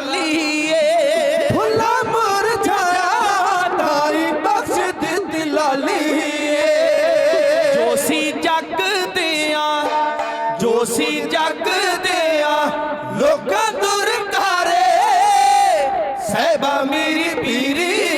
ਲਾਲੀਏ। ਤਾਈ ਬਖਸ਼ ਦਿੱਤੀ ਜੋਸੀ ਜੱਗ ਦਿਆਂ ਜੋਸੀ ਜੱਗ ਦਿਆਂ ਲੋਕਾਂ ਦੁਰਕਾਰੇ ਮੇਰੀ ਪੀਰੀ।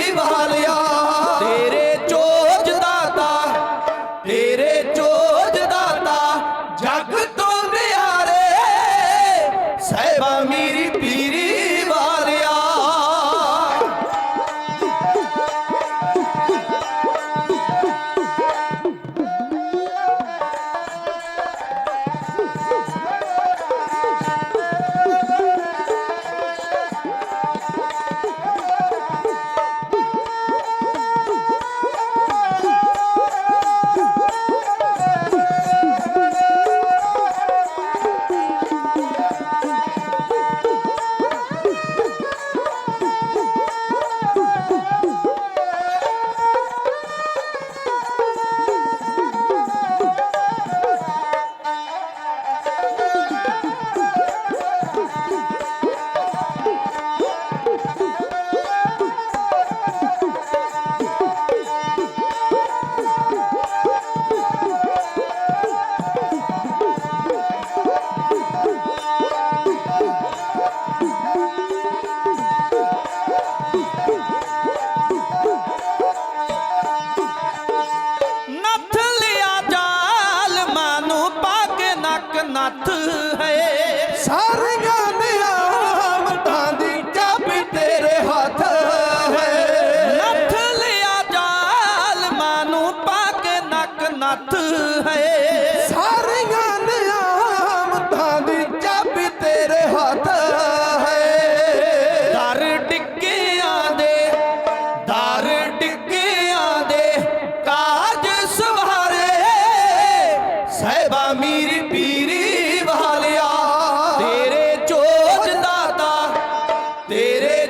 है सारे it is.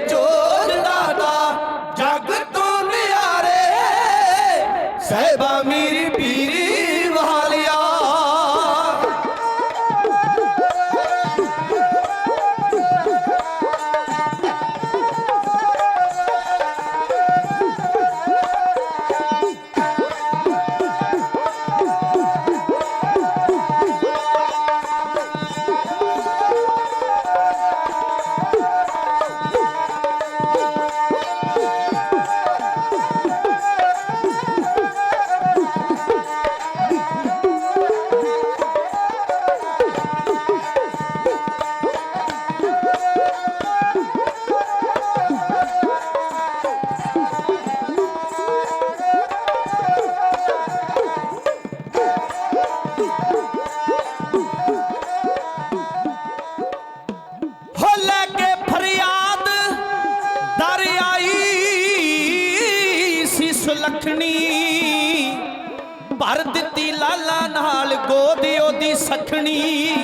ਸਖਣੀ।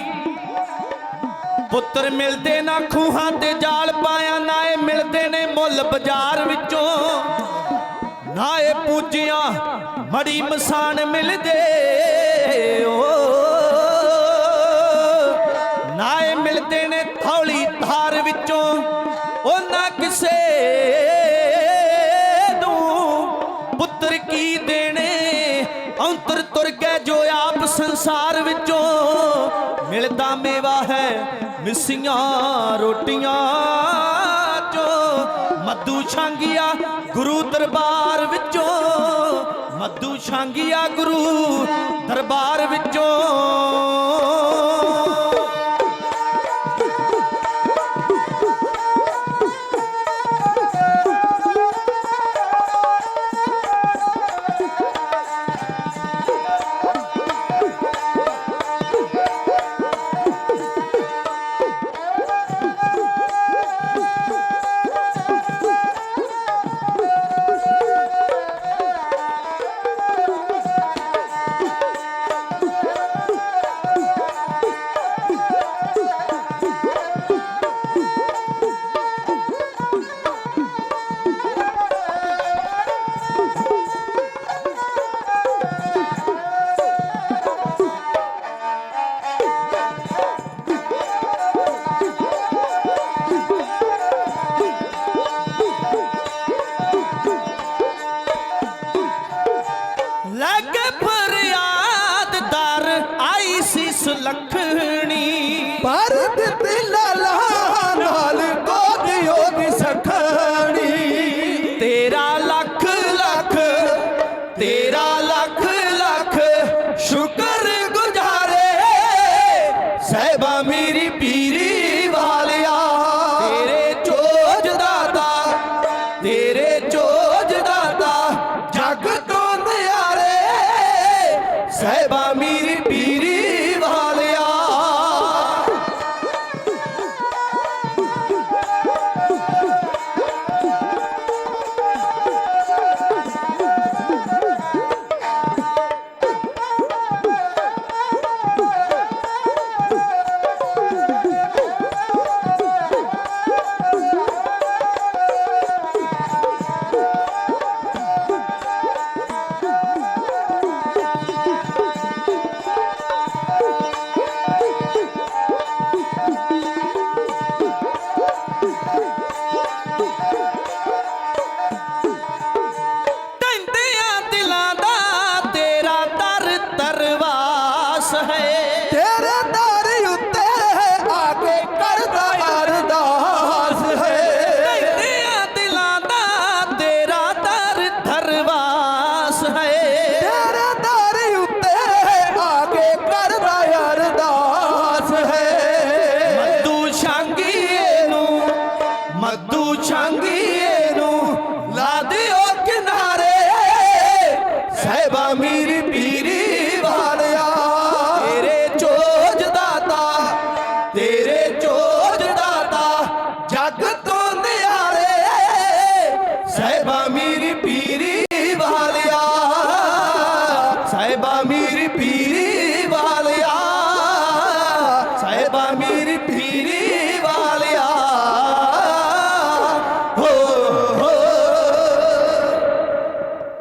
ਪੁੱਤਰ ਮਿਲਦੇ ਨਾ ਖੂਹਾਂ ਤੇ ਜਾਲ ਪਾਇਆ, ਨਾ ਇਹ ਮਿਲਦੇ ਨੇ ਮੁੱਲ ਬਾਜ਼ਾਰ ਵਿੱਚੋਂ। ਨਾ ਇਹ ਪੂਜਿਆ ਮੜੀ ਮਸਾਨ ਮਿਲਦੇ, ਓ। ਨਾ ਇਹ ਮਿਲਦੇ ਨੇ ਥੌਲੀ ਧਾਰ ਵਿੱਚੋਂ ਉਹ ਨਾ ਕਿਸੇ ਨੂੰ। ਪੁੱਤਰ ਕੀ ਦੇਣੇ? ਅੰਤਰ ਤੁਰ ਕੇ ਜੋ ਆਪ ਸੰਸਾਰ ਵਿੱਚੋਂ। ਮਿਲਦਾ ਮੇਵਾ ਹੈ। ਮਿਸੀਆਂ ਰੋਟੀਆਂ ਚੋਂ ਮੱਧੂ ਛਾਂਗਿਆ ਗੁਰੂ ਦਰਬਾਰ ਵਿੱਚੋਂ, ਮੱਧੂ ਛਾਂਗਿਆ ਗੁਰੂ ਦਰਬਾਰ ਵਿੱਚੋਂ। ਲੱਗ ਫਰਿਆਦ ਦਰ ਆਈ ਸੀ ਲੱਖ ਸਹਿਬਾ ਮੀਰ ਪੀਰੀ ਵਾਲਿਆ ਤੇਰੇ ਚੋਜ ਦਾਤਾ ਤੇਰੇ ਚੋਜ ਦਾਤਾ ਜਗ ਤੋਂ ਨਿਆਰੇ ਸਹਿਬਾ ਮੀਰ ਪੀਰੀ